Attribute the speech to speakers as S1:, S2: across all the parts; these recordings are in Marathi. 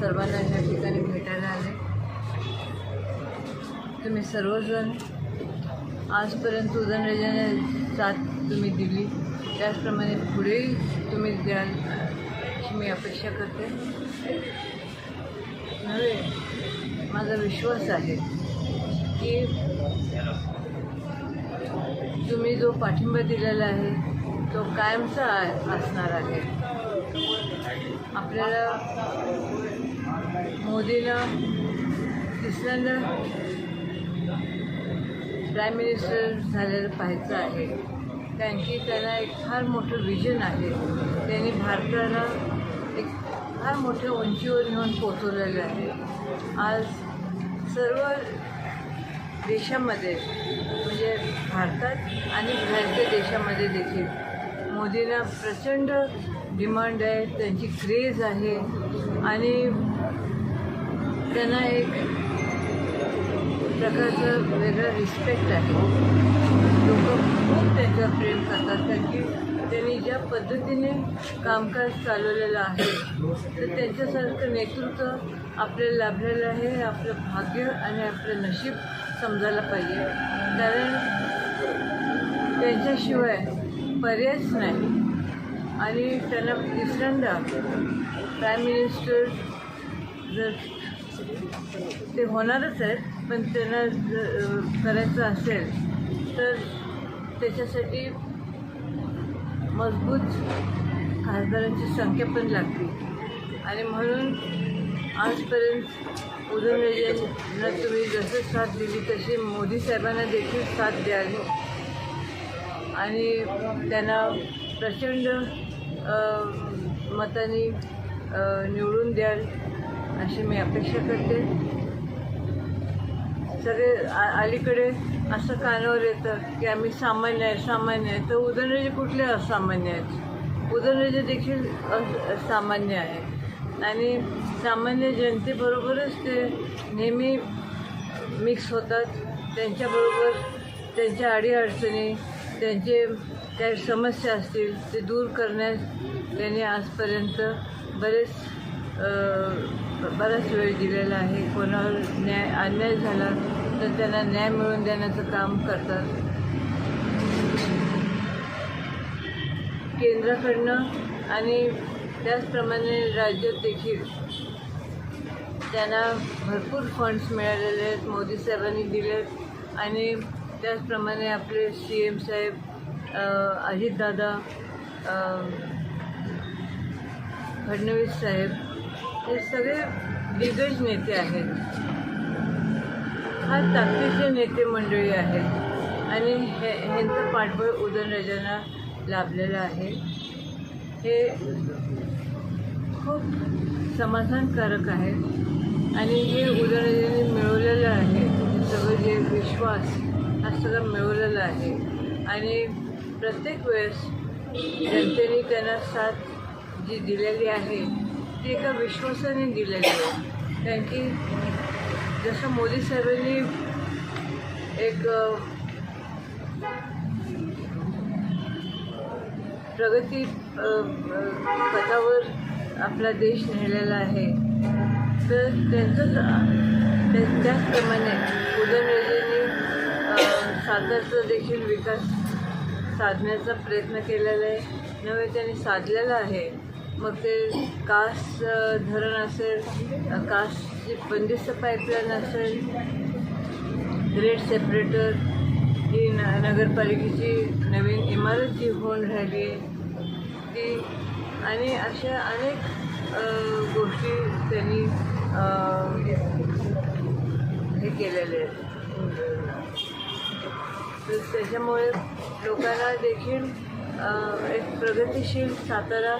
S1: सर्वांना या ठिकाणी भेटायला आले. तुम्ही सर्वजण आजपर्यंत उदनराजाने साथ तुम्ही दिली. त्याचप्रमाणे पुढेही तुम्ही द्याल अशी मी अपेक्षा करते. नव्हे माझा विश्वास आहे की तुम्ही जो पाठिंबा दिलेला आहे तो कायमचा असणार आहे. आपल्याला मोदीला तिसऱ्यांदा प्राईम मिनिस्टर झालेलं पाहायचं आहे. त्यांची त्याला त्यांना एक फार मोठं विजन आहे. त्यांनी भारताला एक फार मोठ्या उंचीवर नेऊन पोचवलेलं आहे. आज सर्व देशामध्ये म्हणजे भारतात आणि बाहेरच्या देशामध्ये देखील मोदींना प्रचंड डिमांड आहे त्यांची क्रेज आहे आणि त्यांना एक प्रकारचं वेगळं रिस्पेक्ट आहे. लोक खूप त्यांच्यावर प्रेम करतात कारण की त्यांनी ज्या पद्धतीने कामकाज चालवलेलं आहे तर त्यांच्यासारखं नेतृत्व आपल्याला लाभलेलं आहे हे आपलं भाग्य आणि आपलं नशीब समजायला पाहिजे. कारण त्यांच्याशिवाय पर्यायच नाही. आणि त्यांना तिसऱ्यांदा प्राईम मिनिस्टर जर ते होणारच आहेत पण त्यांना जर करायचं असेल तर त्याच्यासाठी मजबूत खासदारांची संख्या पण लागते. आणि म्हणून आजपर्यंत उदयनराजेंना तुम्ही जसं साथ दिली तशी मोदी साहेबांना देखील साथ द्याल आणि त्यांना प्रचंड मताने निवडून द्याल अशी मी अपेक्षा करते. सगळे आ- अलीकडे असं कानावर येतं की आम्ही सामान्य आहे सामान्य आहे. तर उदयनराजे कुठले असामान्य आहेत? उदयनराजे देखील सामान्य आहे आणि सामान्य जनतेबरोबरच ते नेहमी मिक्स होतात. त्यांच्याबरोबर त्यांच्या अडीअडचणी त्यांचे काही समस्या असतील ते दूर करण्यास त्यांनी आजपर्यंत बरेच बराच वेळ दिलेला आहे. कोणावर न्याय अन्याय झाला तर त्यांना न्याय मिळवून देण्याचं काम करतात. केंद्राकडनं आणि त्याचप्रमाणे राज्यात देखील त्यांना भरपूर फंड्स मिळालेले आहेत. मोदी साहेबांनी दिलेत. आणि त्याचप्रमाणे आपले सी एम साहेब अजितदादा फडणवीस साहेब हे सगळे दिग्गज नेते आहेत. फार ताकदीचे नेते मंडळी आहेत. आणि हे ह्यांचं पाठबळ उदयनराजांना लाभलेलं आहे. हे खूप समाधानकारक आहे. आणि हे उदयनराजांनी मिळवलेलं आहे. सगळं जे विश्वास हा सगळं मिळवलेला आहे. आणि प्रत्येक वेळेस जनतेने त्यांना साथ जी दिलेली आहे ते एका विश्वासाने दिलेली आहे. कारण की जसं मोदी साहेबांनी एक प्रगती पथावर आपला देश नेलेला आहे. तर त्यांचंच त्याचप्रमाणे उदयनराजेंनी अ, सातारचा देखील विकास साधण्याचा प्रयत्न केलेला आहे. नव्हे त्यांनी साधलेला आहे. मग ते कास धरण असेल कासची बंदिस्त पाईपलाईन असेल ग्रेट सेपरेटर ही न नगरपालिकेची नवीन इमारत जी होऊन राहिली. आहे ती आणि अशा अनेक गोष्टी त्यांनी हे केलेले आहेत. तर त्याच्यामुळे लोकांना देखील एक प्रगतिशील सातारा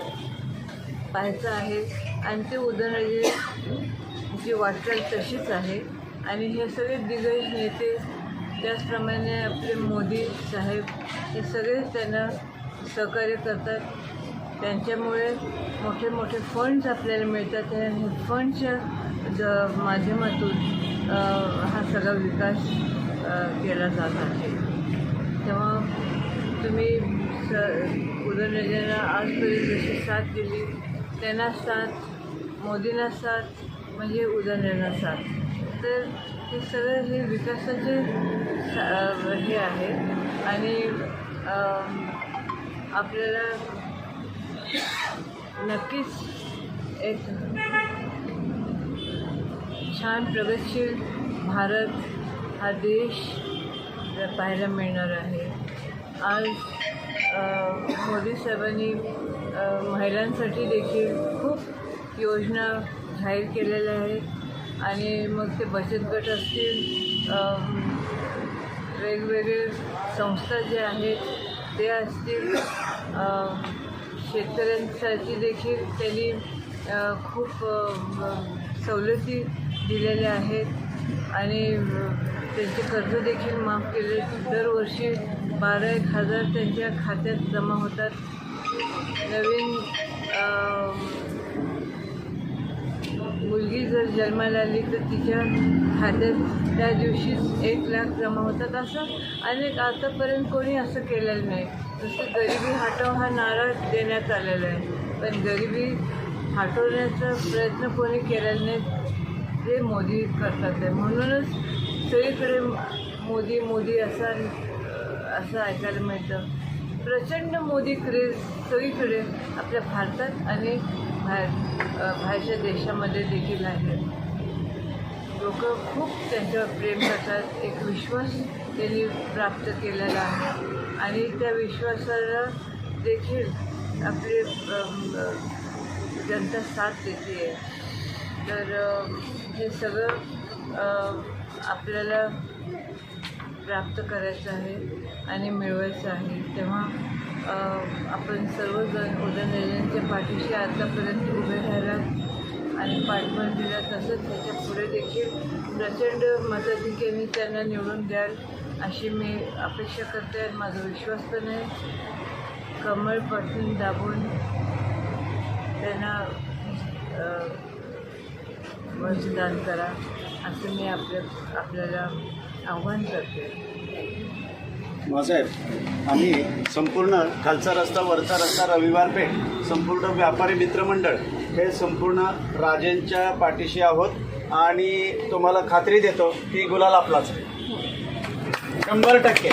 S1: पाहायचं आहे. आणि ते उदयनराजेची म्हणजे वाटचाल तशीच आहे. आणि हे सगळे दिग्गज नेते त्याचप्रमाणे आपले मोदी साहेब हे सगळे त्यांना सहकार्य करतात. त्यांच्यामुळे मोठे मोठे फंड्स आपल्याला मिळतात. आणि फंडच्या ज माध्यमातून हा सगळा विकास केला जात आहे. तेव्हा तुम्ही स उदयनराजेंना आजपर्यंत जशी साथ दिली त्यांना साथ मोदींना साथ म्हणजे उदयनराजेंना साथ तर हे सगळं हे विकासाचे हे आहे. आणि आपल्याला नक्कीच एक छान प्रगतशील भारत हा देश पाहायला मिळणार आहे. आज मोदी साहेबांनी महिलांसाठी देखील खूप योजना जाहीर केलेल्या आहेत. आणि मग ते बचत गट असतील वेगवेगळे संस्था जे आहेत ते असतील शेतकऱ्यांसाठी देखील त्यांनी खूप सवलती दिलेल्या आहेत. आणि त्यांचे कर्ज देखील माफ केले. दरवर्षी बारा एक हजार त्यांच्या खात्यात जमा होतात. नवीन मुलगी जर जन्माला आली तर तिच्या खात्यात त्या दिवशीच एक लाख जमा होतात. असं अनेक आतापर्यंत कोणी असं केलेलं नाही. जसं गरिबी हटव हा नारा देण्यात आलेला आहे. पण गरिबी हटवण्याचा प्रयत्न कोणी केलेला नाही. ते मोदी करतात आहे म्हणूनच सगळीकडे मोदी मोदी असा असं ऐकायला मिळतं. प्रचंड मोदी क्रेज सगळीकडे आपल्या भारतात आणि बाहेर बाहेरच्या देशामध्ये देखील आहे लोक खूप त्यांच्यावर प्रेम करतात. एक विश्वास त्यांनी प्राप्त केलेला आहे. आणि त्या विश्वासाला देखील आपली जनता साथ देते. आहे तर हे सगळं आपल्याला प्राप्त करायचं आहे आणि मिळवायचं आहे. तेव्हा आपण सर्वजण उदयनराजेंच्या पाठीशी आतापर्यंत उभे राहिला आणि पाठबळ दिला तसंच त्याच्या पुढे देखील प्रचंड मताधिक्याने त्यांना निवडून द्याल अशी मी अपेक्षा करते. आणि माझा विश्वास पण आहे. कमळ पाठवून दाबून त्यांना मतदान करा असं मी आपल्या आपल्याला आव्हान करते
S2: मासाहेब आम्ही संपूर्ण खालचा रस्ता वरचा रस्ता रविवार पेठ संपूर्ण व्यापारी मित्रमंडळ हे संपूर्ण राजेंच्या पाठीशी आहोत आणि तुम्हाला खात्री देतो की गुलाल आपलाच आहे. शंभर टक्के.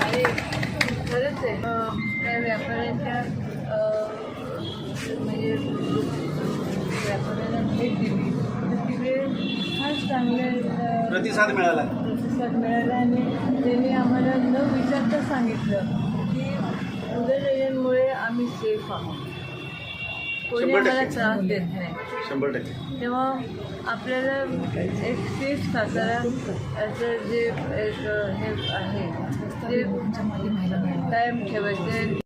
S1: आणि खरंच आहे अं, त्या व्यापाऱ्यांच्या म्हणजे व्यापाऱ्यांना भेट दिली. म्हणजे फार चांगले
S2: प्रतिसाद मिळाला.
S1: प्रतिसाद मिळाला आणि त्यांनी आम्हाला न विचारता सांगितलं की उदयनमुळे आम्ही सेफ आहोत. कोणी आम्हाला त्रास देत नाही.
S2: शंभर टक्के.
S1: तेव्हा आपल्याला एक सेफ साधारण याचं जे एक हे आहे ते कायम ठेवायचे.